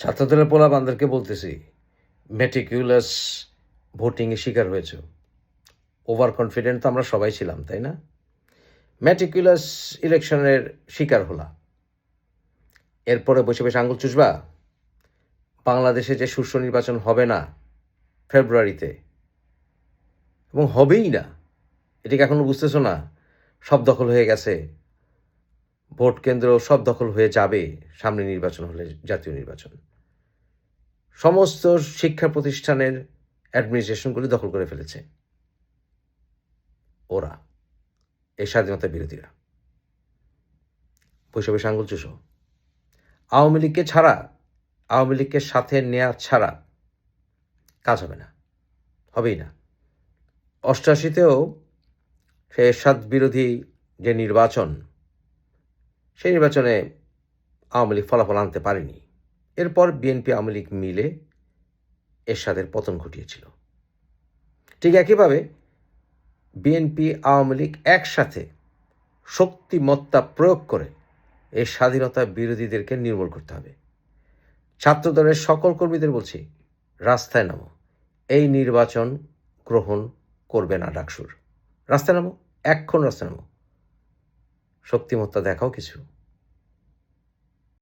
ছাত্রদলের পোলাবানদেরকে বলতেছি মেটিকিউলাস ভোটিংয়ে শিকার হয়েছে। ওভার কনফিডেন্ট তো আমরা সবাই ছিলাম, তাই না? ম্যাটিকুলাস ইলেকশনের শিকার হলা। এরপরে বসে বসে আঙুল চুষবা? বাংলাদেশে যে সুষ্ঠু নির্বাচন হবে না, ফেব্রুয়ারিতে, এবং হবেই না, এটাকে এখনও বুঝতেছো না? সব দখল হয়ে গেছে। ভোট কেন্দ্র সব দখল হয়ে যাবে সামনে নির্বাচন হলে জাতীয় নির্বাচন। সমস্ত শিক্ষা প্রতিষ্ঠানের অ্যাডমিনিস্ট্রেশনগুলি দখল করে ফেলেছে। ওরা, এই স্বাধীনতা বিরোধীরা। বসে আঙুল চুষো। আওয়ামী লীগকে ছাড়া, আওয়ামী লীগকে সাথে নেওয়া ছাড়া কাজ হবে না, হবেই না। অষ্টাশিতেও সে এরশাদ বিরোধী যে নির্বাচন সেই নির্বাচনে আওয়ামী লীগ ফলাফল আনতে পারেনি। এরপর বিএনপি আওয়ামী লীগ মিলে এরশাদের পতন ঘটিয়েছিল। ঠিক একইভাবে বিএনপি আওয়ামী লীগ একসাথে শক্তিমত্তা প্রয়োগ করে এই স্বাধীনতা বিরোধীদেরকে নির্মূল করতে হবে। ছাত্রদলের সকল কর্মীদের বলছি, রাস্তায় নামো। এই নির্বাচন গ্রহণ করবে না ডাকসুর। রাস্তায় নামো এক্ষণ রাস্তায় নামো। শক্তিমত্তা দেখাও কিছু।